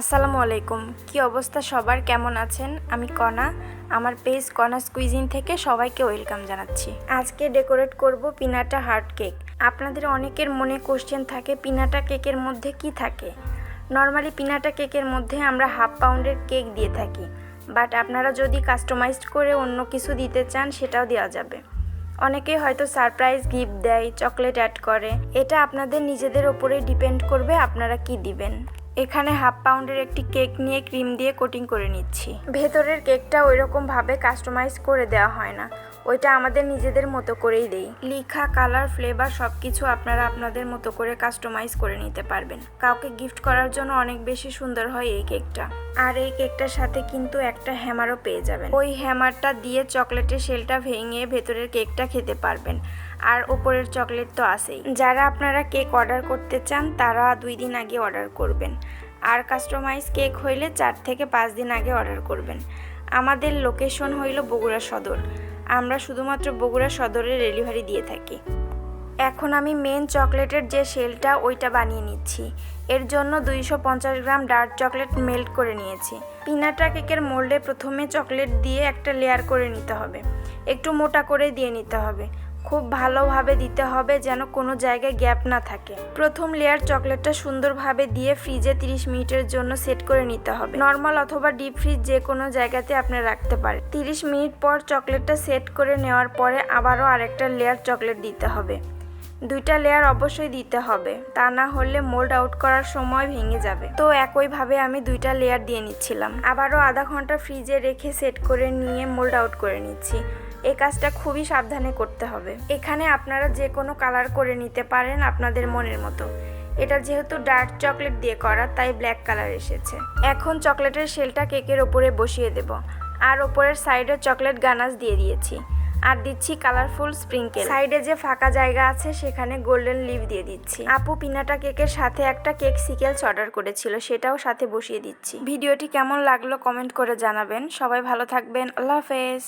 আসসালামু আলাইকুম। কি অবস্থা সবার? কেমন আছেন? আমি কণা আমার পেজ কণা স্কুইজিন থেকে সবাইকে ওয়েলকাম জানাচ্ছি। আজকে ডেকোরেট করব পিনাটা হার্ট কেক। আপনাদের অনেকের মনে কোশ্চেন থাকে, পিনাটা কেকের মধ্যে কি থাকে? নর্মালি পিনাটা কেকের মধ্যে আমরা হাফ পাউন্ডের কেক দিয়ে থাকি। বাট আপনারা যদি কাস্টমাইজড করে অন্য কিছু দিতে চান, সেটাও দেওয়া যাবে। অনেকেই হয়তো সারপ্রাইজ গিফট দেয়, চকলেট অ্যাড করে। এটা আপনাদের নিজেদের ওপরে ডিপেন্ড করবে আপনারা কি দিবেন। এখানে হাফ পাউন্ডের একটি কেক নিয়ে ক্রিম দিয়ে কোটিং করে নিচ্ছি। ভেতরের কেকটা ওইরকম ভাবে কাস্টমাইজ করে দেওয়া হয় না। ওইটা আমাদের নিজেদের মতো করেই দেই। লিখা, কালার ফ্লেভার সব কিছু আপনারা আপনাদের মতো করে কাস্টমাইজ করে নিতে পারবেন। কাউকে গিফট করার জন্য অনেক বেশি সুন্দর হয় এই কেকটা। আর এই কেকটার সাথে কিন্তু একটা হ্যামারও পেয়ে যাবেন। ওই হ্যামারটা দিয়ে চকলেটের শেলটা ভেঙে ভেতরের কেকটা খেতে পারবেন। আর ওপরের চকলেট তো আছেই। যারা আপনারা কেক অর্ডার করতে চান, তারা দুই দিন আগে অর্ডার করবেন। আর কাস্টমাইজ কেক হইলে চার থেকে পাঁচ দিন আগে অর্ডার করবেন। আমাদের লোকেশন হইল বগুড়া সদর। আমরা শুধুমাত্র বগুড়া সদরে ডেলিভারি দিয়ে থাকি। এখন আমি মেন চকলেটের যে শেলটা ওইটা বানিয়ে নিচ্ছি। এর জন্য দুইশো পঞ্চাশ গ্রাম ডার্ক চকলেট মেল্ট করে নিয়েছি। পিনাটা কেকের মোল্ডে প্রথমে চকলেট দিয়ে একটা লেয়ার করে নিতে হবে। একটু মোটা করে দিয়ে নিতে হবে। খুব ভালোভাবে দিতে হবে যেন কোনো জায়গায় গ্যাপ না থাকে। প্রথম লেয়ার চকলেটটা সুন্দরভাবে দিয়ে ফ্রিজে 30 মিনিটের জন্য সেট করে নিতে হবে। নর্মাল অথবা ডিপ ফ্রিজ যে কোনো জায়গাতে আপনি রাখতে পারেন। 30 মিনিট পর চকলেটটা সেট করে নেওয়ার পরে আবারও আরেকটা লেয়ার চকলেট দিতে হবে। দুইটা লেয়ার অবশ্যই দিতে হবে, তা না হলে মোল্ড আউট করার সময় ভেঙে যাবে। তো একইভাবে আমি দুইটা লেয়ার দিয়ে নিচ্ছিলাম। আবারও আধা ঘণ্টা ফ্রিজে রেখে সেট করে নিয়ে মোল্ড আউট করে নিচ্ছি। এই কাজটা খুবই সাবধানে করতে হবে। এখানে আপনারা যে কোনো কালার করে নিতে পারেন আপনাদের মনের মতো। এটা যেহেতু ডার্ক চকলেট দিয়ে করা, তাই ব্ল্যাক কালার এসেছে। এখন চকলেটের শেলটা কেকের ওপরে বসিয়ে দেব। আর ওপরের সাইডে চকলেট গানাস দিয়ে দিয়েছি। আর দিচ্ছি কালারফুল স্প্রিঙ্কেল সাইডে যে ফাঁকা জায়গা আছে, সেখানে গোল্ডেন লিভ দিয়ে দিচ্ছি। আপু পিনাটা কেকের সাথে একটা কেক সিকেলস অর্ডার করেছিল, সেটাও সাথে বসিয়ে দিচ্ছি। ভিডিওটি কেমন লাগল কমেন্ট করে জানাবেন। সবাই ভালো থাকবেন। আল্লাহ হাফেজ।